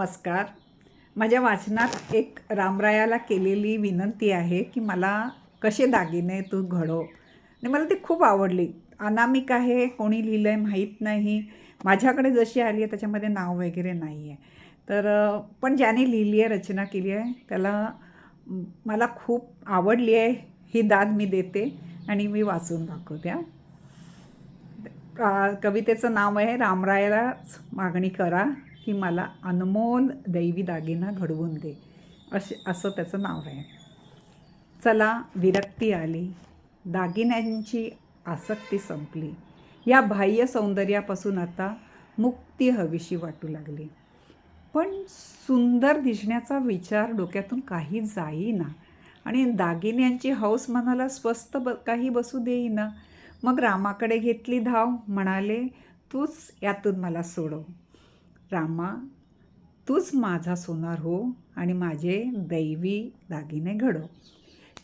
नमस्कार. माझ्या वाचनात एक रामरायाला केलेली विनंती आहे की मला कसे दागिने तू घडव? आणि मला ती खूप आवडली. अनामिक आहे कोणी लिहिलं आहे माहीत नाही. माझ्याकडे जशी आली आहे त्याच्यामध्ये नाव वगैरे नाही आहे तर पण ज्याने लिहिली आहे रचना केली आहे त्याला मला खूप आवडली आहे. ही दाद मी देते आणि मी वाचून दाखवते कवितेचं नाव आहे रामरायालाच मागणी करा. की मला अनमोल दैवी दागिना घडवून दे. असे असं त्याचं नाव आहे. चला विरक्ती आली. दागिन्यांची आसक्ती संपली. या बाह्य सौंदर्यापासून आता मुक्ती हवीशी वाटू लागली. पण सुंदर दिसण्याचा विचार डोक्यातून काही जाईना. आणि दागिन्यांची हौस मनाला स्वस्त ब काही बसू देईना. मग रामाकडे घेतली धाव. म्हणाले तूच यातून मला सोडव. रामा तूच माझा सोनार हो आणि माझे दैवी दागिने घडव.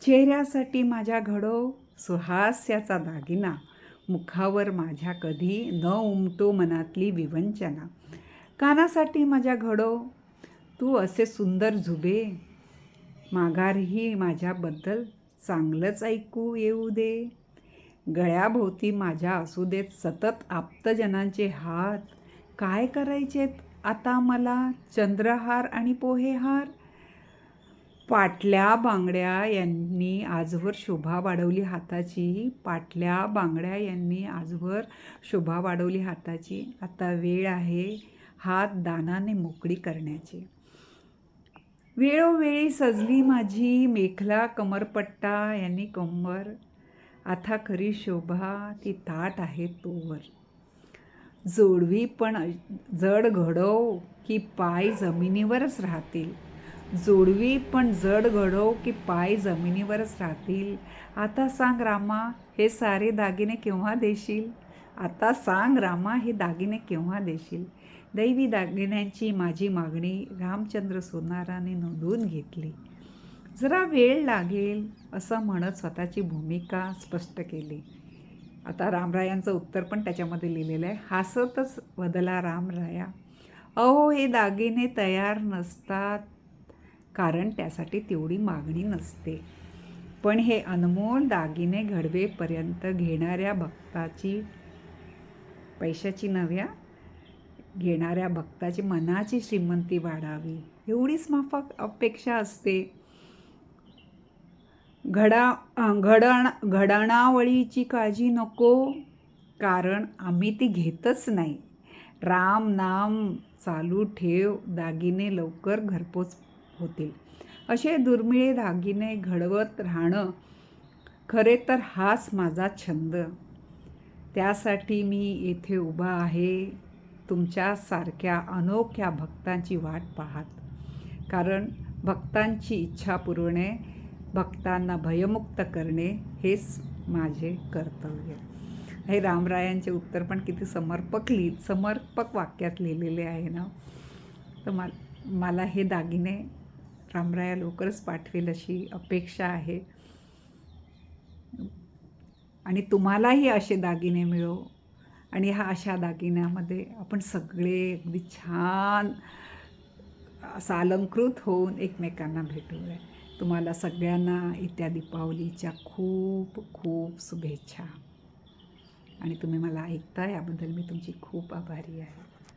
चेहऱ्यासाठी माझ्या घडव सुहास्याचा दागिना. मुखावर माझ्या कधी न उमटो मनातली विवंचना. कानासाठी माझ्या घडव तू असे सुंदर झुबे. माघारही माझ्याबद्दल चांगलंच ऐकू येऊ दे. गळ्याभोवती माझ्या असू देत सतत आप्तजनांचे हात. काय करायचेत? आता मला चंद्रहार आणि पोहेहार? पाटल्या बांगड्या यांनी आजवर शोभा वाढवली हाताची. पाटल्या बांगड्या यांनी आजवर शोभा वाढवली हाताची. आता वेळ आहे हात दानाने मोकळी करण्याची. वेळोवेळी सजली माझी मेखला कमरपट्टा यांनी कंबर. आता खरी शोभा ती ताट आहे तोवर. जोडवी पण जड घडव की पाय जमिनीवरच राहतील. जोडवी पण जड घडव की पाय जमिनीवरच राहतील. आता सांग रामा हे सारे दागिने केव्हा देशील? आता सांग रामा हे दागिने केव्हा देशील? दैवी दागिन्यांची माझी मागणी रामचंद्र सोनाराने नोंदवून घेतली. जरा वेळ लागेल असं म्हणत स्वतःची भूमिका स्पष्ट केली. आता रामरायांचं उत्तर पण त्याच्यामध्ये लिहिलेलं आहे. हसतच बदला रामराया अहो हे दागिने तयार नसतात. कारण त्यासाठी तेवढी मागणी नसते. पण हे अनमोल दागिने घडवेपर्यंत घेणाऱ्या भक्ताची पैशाची नव्या घेणाऱ्या भक्ताची मनाची श्रीमंती वाढावी. एवढीच माफक अपेक्षा असते. घडा घडण घडणावळीची काळजी नको कारण आम्ही ती घेतच नाही. राम नाम चालू ठेव दागिने लवकर घरपोच होतील. असे दुर्मिळे दागिने घडवत राहणं खरे तर हाच माझा छंद. त्यासाठी मी येथे उभा आहे तुमच्यासारख्या अनोख्या भक्तांची वाट पाहत. कारण भक्तांची इच्छा पुरवणे भक्तांना भयमुक्त करणे हेच माझे कर्तव्य. हे रामरायांचे उत्तर पण किती समर्पक लिहि समर्पक वाक्यात लिहिलेले आहे ना. तर मा मला हे दागिने रामराया लवकरच पाठवेल अशी अपेक्षा आहे. आणि तुम्हालाही असे दागिने मिळो. आणि ह्या अशा दागिन्यामध्ये आपण सगळे अगदी छान असं अलंकृत होऊन एकमेकांना भेटूया. तुम्हाला सगळ्यांना येत्या दीपावलीच्या खूप खूप शुभेच्छा. आणि तुम्ही मला ऐकता याबद्दल मी तुमची खूप आभारी आहे.